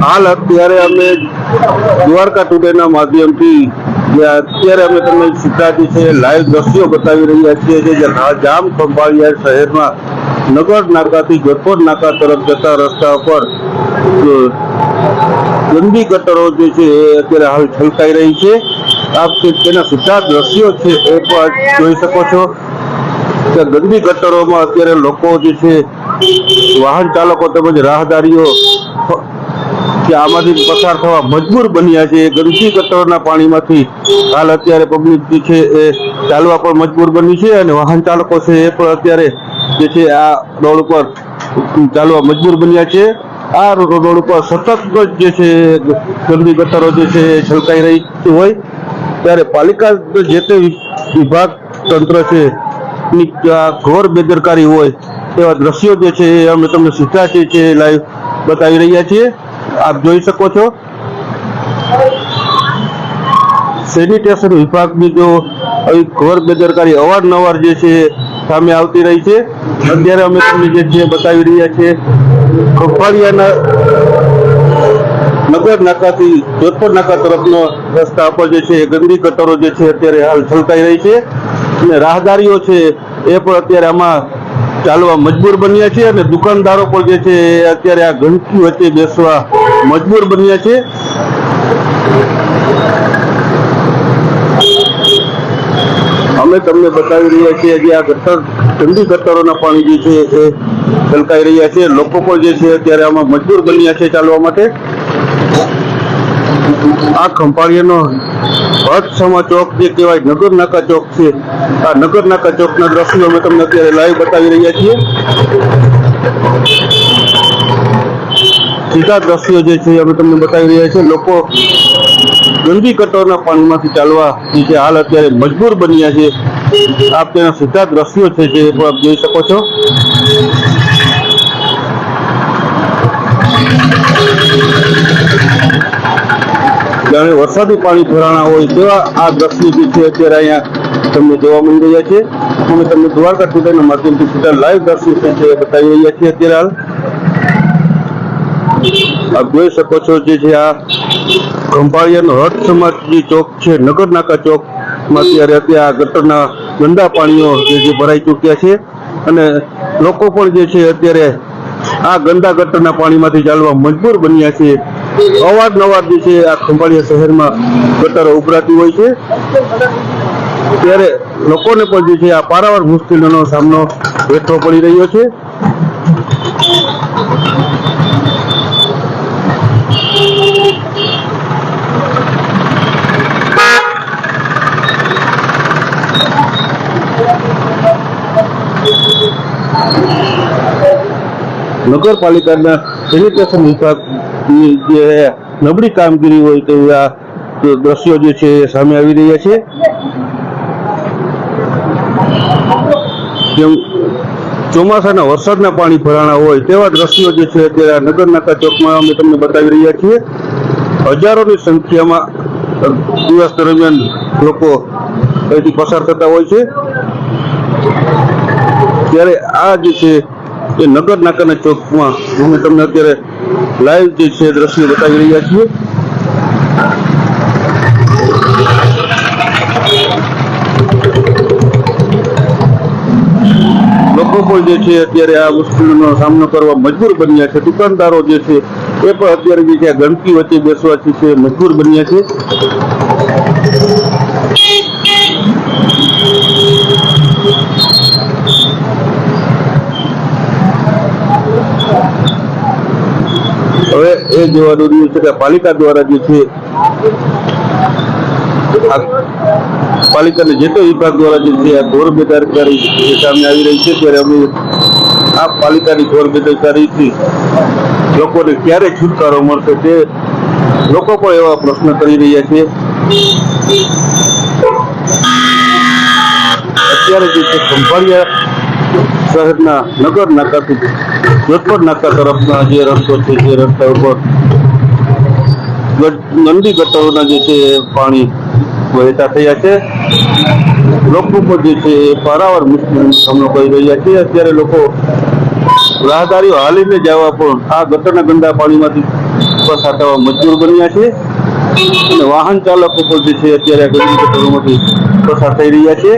હાલ અત્યારે અમે દ્વારકા ટુડેના માધ્યમથી જે અત્યારે અમે તમને સીધા જે છે લાઈવ દ્રશ્યો બતાવી રહ્યા છીએ કે જે જા- જામ ખંભાળિયા શહેરમાં નગર નાકાથી ગરપોર નાકા તરફ જતા રસ્તા પર અ, ગંદી ગટરો જે છે એ અત્યારે હાલ છલકાઈ રહી છે આપ તે- તેના સીધા દ્રશ્યો છે એ પણ જોઈ શકો છો કે ગંદી ગટરોમાં અત્યારે લોકો જે છે વાહન ચાલકો તેમજ રાહદારીઓ કે આમાંથી પસાર થવા મજબૂર બન્યા છે. એ ગંદકી ગટરના પાણીમાંથી હાલ અત્યારે પબ્લિક જે છે એ ચાલવા પણ મજબૂર બની છે અને વાહન ચાલકો છે એ પણ અત્યારે જે છે આ રોડ ઉપર ચાલવા મજબૂર બન્યા છે. આ રોડ ઉપર સતત જે છે ગંદી ગટરો જે છે એ છલકાઈ રહી હોય. ત્યારે પાલિકા જે તે વિભાગ તંત્ર છે ની ઘોર બેદરકારી હોય એવા દ્રશ્યો જે છે એ અમે તમને સીધા છે લાઈવ બતાવી રહ્યા છીએ. આપ જોઈ શકો છો. સેનિટેશન વિભાગની જો આવી બેદરકારી અવારનવાર જે છે સામે આવતી રહી છે. અત્યારે અમે તમને જે છે બતાવી રહ્યા છીએ. ખફાળિયાના નગર નાકાથી જોધપુર નાકા તરફનો રસ્તા પર જે છે ગંદી કટરો જે છે અત્યારે હાલ છલકાઈ રહી છે. અને રાહદારીઓ છે એ પણ અત્યારે આમાં ચાલવા મજબૂર બન્યા છે અને દુકાનદારો પણ જે છે અત્યારે આ ગંદકી વચ્ચે બેસવા મજબૂર બન્યા છે. અમે તમને બતાવી રહ્યા છીએ જે આ ગટર ઠંડી ગટરોના પાણી જે છે એ છલકાઈ રહ્યા છે. લોકો પણ જે છે અત્યારે આમાં મજબૂર બન્યા છે ચાલવા માટે. આ ખંભાળિયાનો ભટ્ટ ચોક જે કહેવાય, નગર નાકા ચોક છે. આ નગર નાકા ચોકના દ્રશ્યો અમે તમને અત્યારે લાઈવ બતાવી રહ્યા છીએ. સીધા દ્રશ્યો જે છે અમે તમને બતાવી રહ્યા છીએ. લોકો ગંદી કટોરના પાણીમાંથી ચાલવા જે હાલ અત્યારે મજબૂર બન્યા છે. આપ તેના સીધા દ્રશ્યો છે જે આપ જોઈ શકો છો. જાણે વરસાદી પાણી ભરાણા હોય તેવા આ દ્રશ્યો જે છે અત્યારે અહીંયા તમને જોવા મળી રહ્યા છે. અમે તમને દ્વારકા ટુડેના માધ્યમથી સીધા લાઈવ દ્રશ્યો છે બતાવી રહ્યા છીએ અત્યારે હાલ. આપ જોઈ શકો છો જે છે આ ખંભાળિયાનો હટ સમાજ જે ચોક છે, નગર નાકા ચોકમાં અત્યારે અત્યારે આ ગટરના ગંદા પાણીઓ જે ભરાઈ ચૂક્યા છે. અને લોકો પણ જે છે અત્યારે આ ગંદા ગટરના પાણીમાંથી ચાલવા મજબૂર બન્યા છે. અવારનવાર જે છે આ ખંભાળિયા શહેરમાં ગટરો ઉભરાતી હોય છે. ત્યારે લોકોને પણ જે છે આ પારાવાર મુશ્કેલીનો સામનો વેઠવો પડી રહ્યો છે. નગરપાલિકાના સેનિટેશન વિભાગની જે નબળી કામગીરી હોય તેવા દ્રશ્યો જે છે એ સામે આવી રહ્યા છે. ચોમાસાના વરસાદના પાણી ભરાણા હોય તેવા દ્રશ્યો જે છે અત્યારે નગરનાકા ચોકમાં અમે તમને બતાવી રહ્યા છીએ. હજારોની સંખ્યામાં દિવસ દરમિયાન લોકો અહીંથી પસાર થતા હોય છે. ત્યારે આ જે છે એ નગર નાકાના ચોકમાં અમે તમને અત્યારે લાઈવ જે છે દ્રશ્યો બતાવી રહ્યા છીએ. લોકો પણ જે છે અત્યારે આ મુશ્કેલીનો સામનો કરવા મજબૂર બન્યા છે. દુકાનદારો જે છે એ પણ અત્યારે જે છે ગંદકી વચ્ચે બેસવાથી છે મજબૂર બન્યા છે હવે એ જોવાનું રહ્યું છે કે પાલિકા દ્વારા જે છે પાલિકાને જેટલો વિભાગ દ્વારા જે છે ઘોર બેદારકારી સામે આવી રહી છે, ત્યારે અમે આ પાલિકાની ઘોર બેદારકારીથી લોકોને ક્યારે છુટકારો મળશે તે લોકો પણ એવા પ્રશ્ન કરી રહ્યા છે. અત્યારે જે છે ખંભાળિયા શહેરના નગર નાકાથી જોધપુર નાકા તરફના જે રસ્તો છે, જે રસ્તા ઉપર નંદી ગટરોના જે છે પાણી વહેતા થયા છે. લોકો પણ જે છે પારાવાર મુશ્કેલીનો સામનો કરી રહ્યા છે. અત્યારે લોકો રાહદારીઓ હાલીને જવા પણ આ ગટરના ગંદા પાણીમાંથી પસાર થવા મજબૂર બન્યા છે. અને વાહન ચાલકો પણ જે છે, અત્યારે આ ગંદકી ગટરોમાંથી પસાર થઈ રહ્યા છે.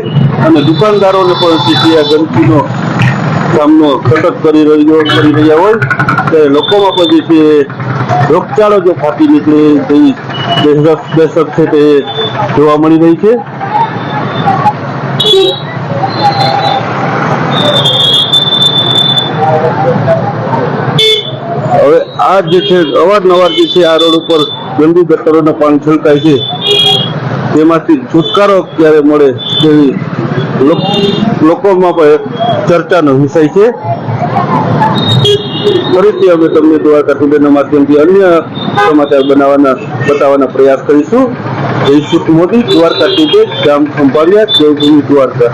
અને દુકાનદારોને પણ જે છે, આ ગંદકીનો સામનો સતત કરી રહ્યો કરી રહ્યા હોય, ત્યારે લોકોમાં પછી છે, રોગચાળો જો ફાટી નીકળે તેવી દહેશત દહેશત છે તે જોવા મળી રહી છે. હવે આ જે છે, અવારનવાર જે છે, આ રોડ ઉપર ગંદી ગટરોના પાણી છલકાય છે. તેમાંથી છુટકારો ક્યારે મળે તેવી લોકોમાં પણ ચર્ચાનો વિષય છે. ફરીથી અમે તમને દ્વારકા ટુડેના માધ્યમથી અન્ય સમાચાર બનાવવાના, બતાવવાના પ્રયાસ કરીશું. જયસુખ મોદી, દ્વારકા ટુડે ગામ ખંભાળિયા દેવભૂમિ દ્વારકા.